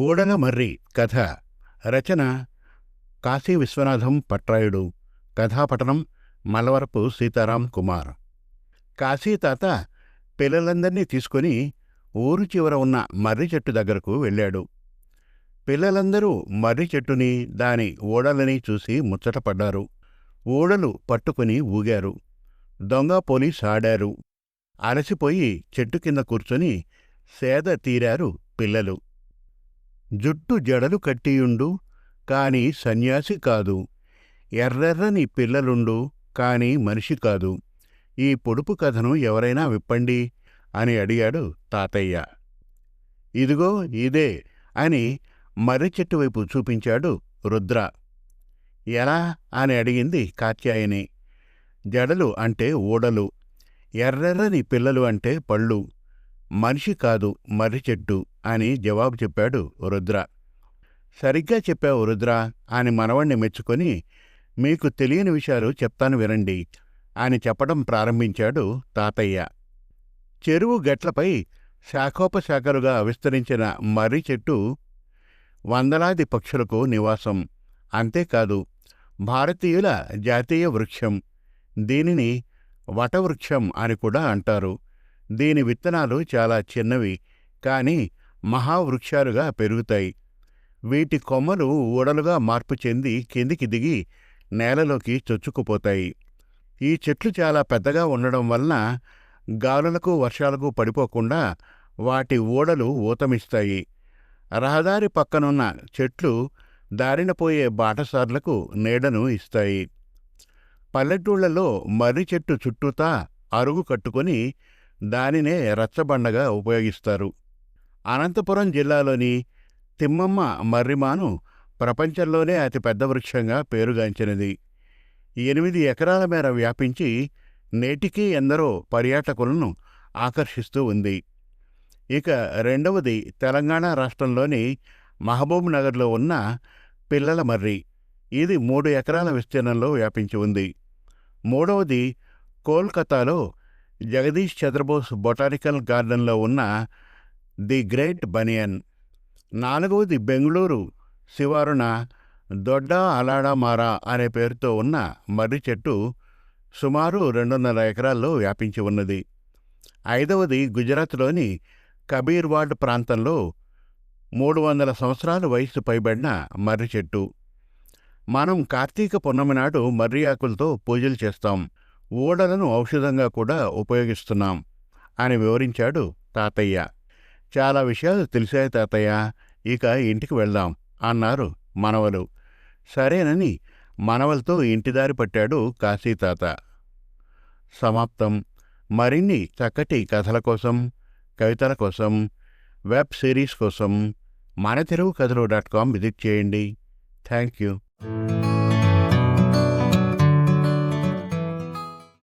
ఓడల మర్రి. కథ. రచన. కాశీ విశ్వనాథం పట్రాయుడు. కథాపటనం మలవరపు సీతారాం కుమార్. కాశీ తాత పిల్లలందర్నీ తీసుకుని ఊరు చివర ఉన్న మర్రి చెట్టు దగ్గరకు వెళ్ళాడు. పిల్లలందరూ మర్రి చెట్టుని దాని ఊడలని చూసి ముచ్చటపడ్డారు ఊడలు పట్టుకుని ఊగారు. దొంగ పోలీస్ ఆడారు. అలసిపోయి చెట్టు కింద కూర్చొని సేద తీరారు పిల్లలు. జుట్టు జడలు కట్టియుండు కాని సన్యాసి కాదు. ఎర్రెర్రని పిల్లలుండు కాని మనిషి కాదు. ఈ పొడుపు కథను ఎవరైనా విప్పండి? అని అడిగాడు తాతయ్య. ఇదిగో ఇదే అని మర్రి చెట్టు వైపు చూపించాడు రుద్ర. ఎలా? అని అడిగింది కాత్యాయని. జడలు అంటే ఊడలు. ఎర్రెర్రని పిల్లలు అంటే పళ్ళు. మనిషి కాదు మర్రి చెట్టు అని జవాబు చెప్పాడు రుద్ర. సరిగ్గా చెప్పావు రుద్ర అని మనవణ్ణి మెచ్చుకొని మీకు తెలియని విషయాలు చెప్తాను వినండి అని చెప్పడం ప్రారంభించాడు తాతయ్య. చెరువు గట్లపై శాఖోపశాఖలుగా విస్తరించిన మర్రి చెట్టు వందలాది పక్షులకు నివాసం. అంతేకాదు భారతీయుల జాతీయ వృక్షం. దీనిని వటవృక్షం అని కూడా అంటారు. దీని విత్తనాలు చాలా చిన్నవి కాని మహావృక్షాలుగా పెరుగుతాయి. వీటి కొమ్మలు ఊడలుగా మార్పు చెంది కిందికి దిగి నేలలోకి చొచ్చుకుపోతాయి. ఈ చెట్లు చాలా పెద్దగా ఉండడం వలన గాలులకు వర్షాలకు పడిపోకుండా వాటి ఊడలు ఊతమిస్తాయి. రహదారి పక్కనున్న చెట్లు దారిన పోయే బాటసార్లకు నీడను ఇస్తాయి. పల్లెటూళ్ళలో మర్రి చెట్టు చుట్టూతా అరుగు కట్టుకొని దానినే రచ్చబండగా ఉపయోగిస్తారు. అనంతపురం జిల్లాలోని తిమ్మమ్మ మర్రిమాను ప్రపంచంలోనే అతిపెద్ద వృక్షంగా పేరుగాంచినది. ఎనిమిది ఎకరాల మేర వ్యాపించి నేటికీ ఎందరో పర్యాటకులను ఆకర్షిస్తూ ఉంది. ఇక రెండవది తెలంగాణ రాష్ట్రంలోని మహబూబ్ నగర్లో ఉన్న పిల్లల మర్రి. ఇది మూడు ఎకరాల విస్తీర్ణంలో వ్యాపించి ఉంది. మూడవది కోల్కతాలో జగదీష్ చంద్రబోస్ బొటానికల్ గార్డెన్లో ఉన్న ది గ్రేట్ బనియన్. నాలుగవది బెంగళూరు శివారున దొడ్డ అలాడమారా అనే పేరుతో ఉన్న మర్రి చెట్టు సుమారు రెండున్నర ఎకరాల్లో వ్యాపించి ఉన్నది. ఐదవది గుజరాత్లోని కబీర్వాడ్ ప్రాంతంలో మూడు వందల సంవత్సరాల వయసు పైబడిన మర్రి చెట్టు. మనం కార్తీక పున్నమి నాడు మర్రి ఆకులతో పూజలు చేస్తాం. ఊడలను ఔషధంగా కూడా ఉపయోగిస్తున్నాం అని వివరించాడు తాతయ్య. చాలా విషయాలు తెలిసాయి తాతయ్య. ఇక ఇంటికి వెళ్దాం అన్నారు మనవలు. సరేనని మనవలతో ఇంటిదారి పట్టాడు కాశీ తాత. సమాప్తం. మరిన్ని చక్కటి కథల కోసం కవితల కోసం వెబ్ సిరీస్ కోసం మన తెలుగు కథలు డాట్ కామ్ విజిట్ చేయండి. Thank you.